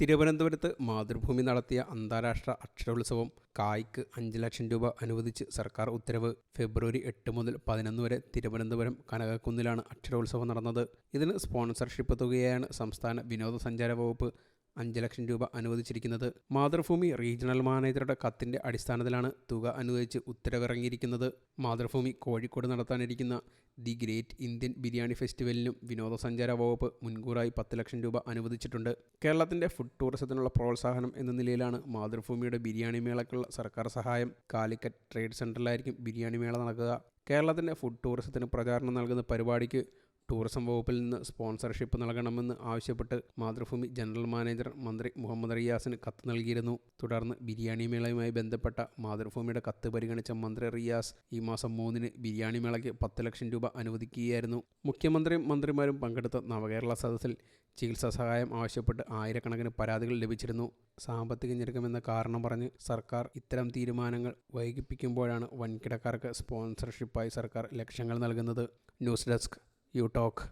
തിരുവനന്തപുരത്ത് മാതൃഭൂമി നടത്തിയ അന്താരാഷ്ട്ര അക്ഷരോത്സവം കായ്ക്ക് അഞ്ച് ലക്ഷം രൂപ അനുവദിച്ച് സർക്കാർ ഉത്തരവ്. ഫെബ്രുവരി എട്ട് മുതൽ പതിനൊന്ന് വരെ തിരുവനന്തപുരം കനകക്കുന്നിലാണ് അക്ഷരോത്സവം നടന്നത്. ഇതിന് സ്പോൺസർഷിപ്പ് തുകയാണ് സംസ്ഥാന വിനോദസഞ്ചാര വകുപ്പ്. അഞ്ച് ലക്ഷം രൂപ അനുവദിച്ചിരിക്കുന്നത്. മാതൃഭൂമി റീജിയണൽ മാനേജറുടെ കത്തിന്റെ അടിസ്ഥാനത്തിലാണ് തുക അനുവദിച്ച് ഉത്തരവിറങ്ങിയിരിക്കുന്നത്. മാതൃഭൂമി കോഴിക്കോട് നടത്താനിരിക്കുന്ന ദി ഗ്രേറ്റ് ഇന്ത്യൻ ബിരിയാണി ഫെസ്റ്റിവലിനും വിനോദസഞ്ചാര വകുപ്പ് മുൻകൂറായി പത്ത് ലക്ഷം രൂപ അനുവദിച്ചിട്ടുണ്ട്. കേരളത്തിന്റെ ഫുഡ് ടൂറിസത്തിനുള്ള പ്രോത്സാഹനം എന്ന നിലയിലാണ് മാതൃഭൂമിയുടെ ബിരിയാണി മേളയ്ക്കുള്ള സർക്കാർ സഹായം. കാലിക്കറ്റ് ട്രേഡ് സെന്ററിലായിരിക്കും ബിരിയാണി മേള നടക്കുക. കേരളത്തിന്റെ ഫുഡ് ടൂറിസത്തിന് പ്രചാരണം നൽകുന്ന പരിപാടിക്ക് ടൂറിസം വകുപ്പിൽ നിന്ന് സ്പോൺസർഷിപ്പ് നൽകണമെന്ന് ആവശ്യപ്പെട്ട് മാതൃഭൂമി ജനറൽ മാനേജർ മന്ത്രി മുഹമ്മദ് റിയാസിന് കത്ത് നൽകിയിരുന്നു. തുടർന്ന് ബിരിയാണി മേളയുമായി ബന്ധപ്പെട്ട മാതൃഭൂമിയുടെ കത്ത് പരിഗണിച്ച മന്ത്രി റിയാസ് ഈ മാസം മൂന്നിന് ബിരിയാണി മേളയ്ക്ക് പത്ത് ലക്ഷം രൂപ അനുവദിക്കുകയായിരുന്നു. മുഖ്യമന്ത്രിയും മന്ത്രിമാരും പങ്കെടുത്ത നവകേരള സദസ്സിൽ ചികിത്സാ സഹായം ആവശ്യപ്പെട്ട് ആയിരക്കണക്കിന് പരാതികൾ ലഭിച്ചിരുന്നു. സാമ്പത്തിക ഞെരുക്കമെന്ന കാരണം പറഞ്ഞ് സർക്കാർ ഇത്തരം തീരുമാനങ്ങൾ വൈകിപ്പിക്കുമ്പോഴാണ് വൻകിടക്കാർക്ക് സ്പോൺസർഷിപ്പായി സർക്കാർ ലക്ഷ്യങ്ങൾ നൽകുന്നത്. News desk you talk.